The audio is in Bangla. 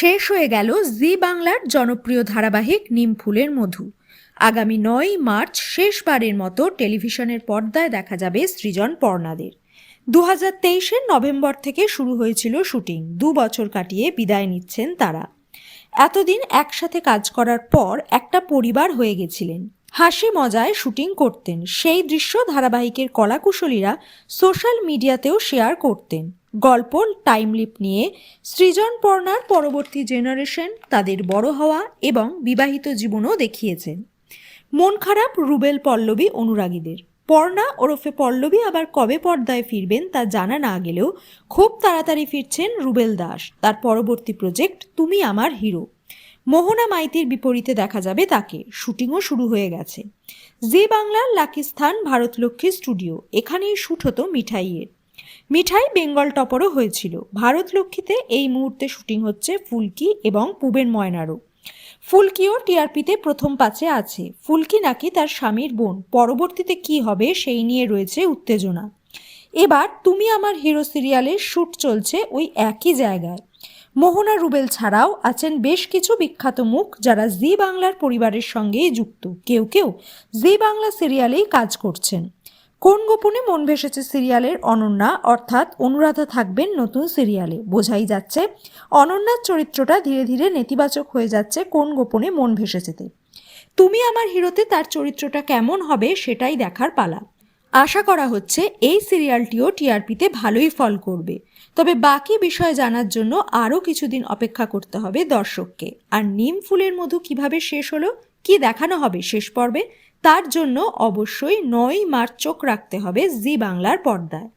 শেষ হয়ে গেল জি বাংলার জনপ্রিয় ধারাবাহিক নিম ফুলের মধু। আগামী নয় মার্চ শেষবারের মতো টেলিভিশনের পর্দায় দেখা যাবে সৃজন পর্ণাদের। দু হাজার তেইশের নভেম্বর থেকে শুরু হয়েছিল শুটিং। দু বছর কাটিয়ে বিদায় নিচ্ছেন তারা। এতদিন একসাথে কাজ করার পর একটা পরিবার হয়ে গেছিলেন। হাসি মজায় শুটিং করতেন। সেই দৃশ্য ধারাবাহিকের কলাকুশলীরা সোশ্যাল মিডিয়াতেও শেয়ার করতেন। গল্প টাইমলিপ নিয়ে সৃজন পর্ণার পরবর্তী জেনারেশন তাদের বড় হওয়া এবং বিবাহিত জীবনও দেখিয়েছেন। মন খারাপ রুবেল পল্লবী অনুরাগীদের। পর্ণা ওরফে পল্লবী আবার কবে পর্দায় ফিরবেন তা জানা না গেলেও খুব তাড়াতাড়ি ফিরছেন রুবেল দাস। তার পরবর্তী প্রজেক্ট, তুমি আমার হিরো। মোহনা মাইতির বিপরীতে দেখা যাবে তাকে। শুটিংও শুরু হয়ে গেছে। জি বাংলার লাকিস্থান ভারতলক্ষ্মী স্টুডিও। এখানেই শ্যুট হতো মিঠাইয়ের। মিঠাই বেঙ্গল টপারও হয়েছিল। ভারতলক্ষ্মীতে এই মুহূর্তে শুটিং হচ্ছে ফুলকি এবং পুবের ময়নারও। ফুলকিও টিআরপিতে প্রথম পাঁচে আছে। ফুলকি নাকি তার স্বামীর বোন। পরবর্তীতে কি হবে সেই নিয়ে রয়েছে উত্তেজনা। এবার তুমি আমার হিরো সিরিয়ালের শ্যুট চলছে ওই একই জায়গায়। মোহনা রুবেল ছাড়াও আছেন বেশ কিছু বিখ্যাত মুখ যারা জি বাংলার পরিবারের সঙ্গেই যুক্ত। কেউ কেউ জি বাংলা সিরিয়ালেই কাজ করছেন। কোন গোপনে মন ভেসেছে সিরিয়ালের? অনন্যা, অর্থাৎ অনুরাধা থাকবেন নতুন সিরিয়ালে। বোঝাই যাচ্ছে, অনন্যার চরিত্রটা ধীরে ধীরে নেতিবাচক হয়ে যাচ্ছে কোন গোপনে মন ভেসেছেতে। তুমি আমার হিরোতে তার চরিত্রটা কেমন হবে সেটাই দেখার পালা। আশা করা হচ্ছে এই সিরিয়ালটিও টিআরপিতে ভালোই ফল করবে। তবে বাকি বিষয় জানার জন্য আরও কিছুদিন অপেক্ষা করতে হবে দর্শককে। আর নিম ফুলের মধু কীভাবে শেষ হলো, কি দেখানো হবে শেষ পর্বে, তার জন্য অবশ্যই নয় মার্চ চোখ রাখতে হবে জি বাংলার পর্দায়।